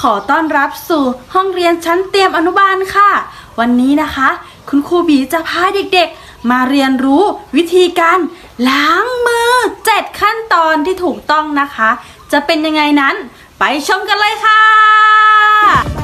ขอต้อนรับสู่ห้องเรียนชั้นเตรียมอนุบาลค่ะ วันนี้นะคะ คุณครูบีจะพาเด็กๆ มาเรียนรู้วิธีการล้างมือ 7 ขั้นตอนที่ถูกต้องนะคะ จะเป็นยังไงนั้น ไปชมกันเลยค่ะ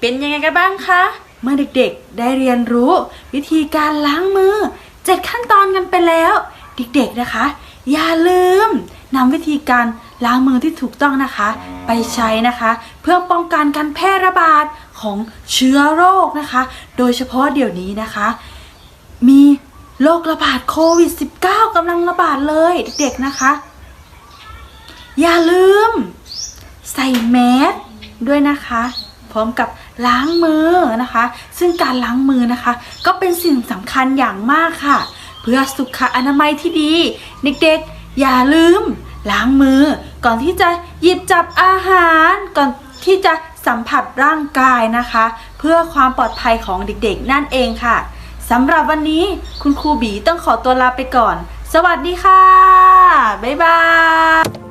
เป็นยังไงกันบ้างคะ เมื่อเด็กๆ ได้เรียนรู้ วิธีการล้างมือ7ขั้นตอนกันไปแล้ว เด็กๆนะคะ อย่าลืมนำวิธีการล้างมือที่ถูกต้องนะคะ ไปใช้นะคะ เพื่อป้องกันการแพร่ระบาดของเชื้อโรคนะคะ โดยเฉพาะเดี๋ยวนี้นะคะ มีโรคระบาดโควิด -19 กำลังระบาดเลยเด็กๆนะคะ อย่าลืม ใส่แมสด้วยนะคะ พร้อมกับล้างมือนะคะ ซึ่งการล้างมือนะคะ ก็เป็นสิ่งสำคัญอย่างมากค่ะ เพื่อสุขอนามัยที่ดี เด็กๆ อย่าลืม ล้างมือ ก่อนที่จะหยิบจับอาหาร ก่อนที่จะสัมผัสร่างกายนะคะ เพื่อความปลอดภัยของเด็กๆ นั่นเองค่ะสำหรับวันนี้คุณครูบีต้องขอตัวลาไปก่อน สวัสดีค่ะ บ๊ายบาย